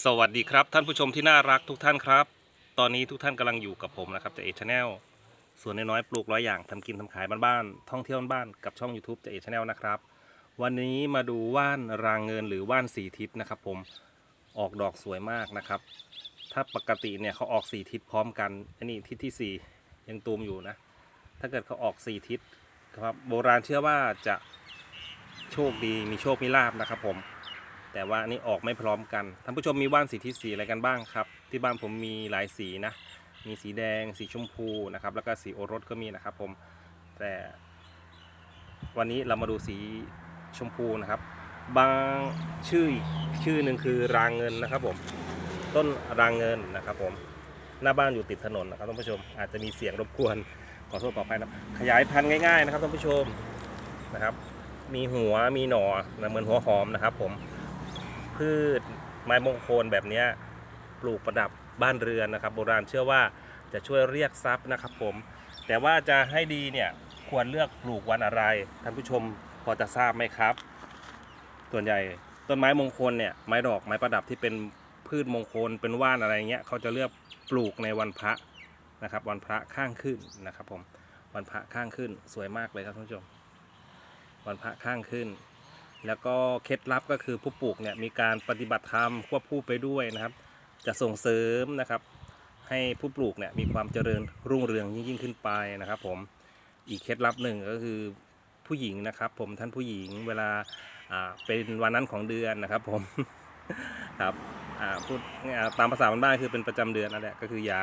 สวัสดีครับท่านผู้ชมที่น่ารักทุกท่านครับ ตอนนี้ทุกท่านกำลังอยู่กับผมนะครับจากเอชแนลส่วนน้อยๆปลูกร้อยอย่างทำกินทำขายบ้านๆท่องเที่ยวบ้านกับช่อง YouTube จากเอชแนลนะครับ วันนี้มาดูว่านรางเงินหรือว่านสีทิศนะครับ ผมออกดอกสวยมากนะครับ ถ้าปกติเนี่ยเขาออกสี่ทิศพร้อมกันอันนี้ทิศที่สี่ยังตูมอยู่นะ ถ้าเกิดเขาออกสี่ทิศครับโบราณเชื่อว่าจะโชคดีมีโชคมีลาบนะครับผม แต่ว่าอันนี้ออกไม่พร้อมกันท่านผู้ชมมีว่านสีที่สีอะไรกันบ้างครับ ที่บ้านผมมีหลายสีนะ มีสีแดง สีชมพูนะครับ แล้วก็สีโอรสก็มีนะครับผมแต่วันนี้เรามาดูสีชมพูนะครับ บางชื่อชื่อหนึ่งคือรางเงินนะครับผมต้นรางเงินนะครับผมหน้าบ้านอยู่ติดถนนนะครับท่านผู้ชมอาจจะมีเสียงรบกวนขอโทษขออภัยนะครับขยายพันธุ์ง่ายๆนะครับท่านผู้ชมนะครับ มีหัวมีหน่อนเหมือนหัวหอมนะครับ ผม พืชไม้มงคลแบบนี้ปลูกประดับบ้านเรือนนะครับ โบราณเชื่อว่าจะช่วยเรียกทรัพย์นะครับผม แต่ว่าจะให้ดีเนี่ยควรเลือกปลูกวันอะไรท่านผู้ชมพอจะทราบไหมครับ ส่วนใหญ่ต้นไม้มงคลเนี่ยไม้ดอกไม้ประดับที่เป็นพืชมงคลเป็นว่านอะไรเงี้ยเขาจะเลือกปลูกในวันพระนะครับ วันพระข้างขึ้นนะครับผมวันพระข้างขึ้นสวยมากเลยครับท่านผู้ชม วันพระข้างขึ้น แล้วก็เคล็ดลับก็คือผู้ปลูกเนี่ยมีการปฏิบัติธรรมควบคู่ไปด้วยนะครับ จะส่งเสริมนะครับ ให้ผู้ปลูกเนี่ยมีความเจริญรุ่งเรืองยิ่งยิ่งขึ้นไปนะครับ ผมอีกเคล็ดลับหนึ่งก็คือผู้หญิงนะครับ ผมท่านผู้หญิงเวลาอ่าเป็นวันนั้นของเดือนนะครับ ผมครับอ่าพูดตามภาษาบ้านๆคือเป็นประจำเดือนนั่นแหละก็คืออย่า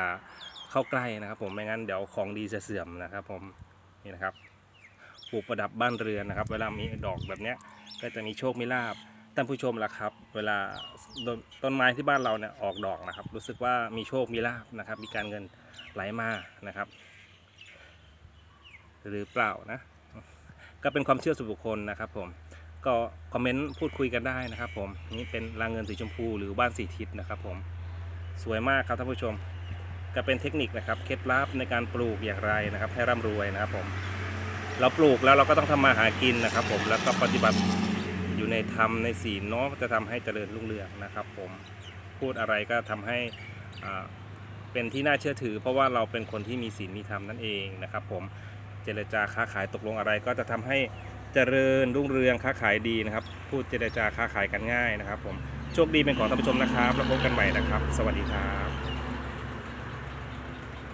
เข้าใกล้นะครับ ผมไม่งั้นเดี๋ยวของดีจะเสื่อมนะครับ ผมนี่นะครับ ปลูกประดับบ้านเรือนนะครับ เวลามีดอกแบบเนี้ยก็จะมีโชคมีลาบท่านผู้ชมล่ะครับ เวลาต้นต้นไม้ที่บ้านเราเนี่ยออกดอกนะครับ รู้สึกว่ามีโชคมีลาบนะครับ มีการเงินไหลมานะครับ หรือเปล่านะ ก็เป็นความเชื่อส่วนบุคคลนะครับผมก็คอมเมนต์พูดคุยกันได้นะครับผมนี่เป็นรางเงินสีชมพูหรือบ้านสีทิศนะครับผมสวยมากครับท่านผู้ชม ก็เป็นเทคนิคนะครับเคล็ดลับในการปลูกอย่างไรนะครับ ให้ร่ำรวยนะครับผม เราปลูกแล้วเราก็ต้องทำมาหากินนะครับ ผมแล้วก็ปฏิบัติอยู่ในธรรมในศีลเนาะจะทำให้เจริญรุ่งเรืองนะครับ ผมพูดอะไรก็ทำให้อ่เป็นที่น่าเชื่อถือ เพราะว่าเราเป็นคนที่มีศีลมีธรรมนั่นเองนะครับ ผมเจรจาค้าขายตกลงอะไรก็จะทำให้เจริญรุ่งเรืองค้าขายดีนะครับ พูดเจรจาค้าขายกันง่ายนะครับ ผมโชคดีเป็นของท่านผู้ชมนะครับแล้วพบกันใหม่นะครับ สวัสดีครับ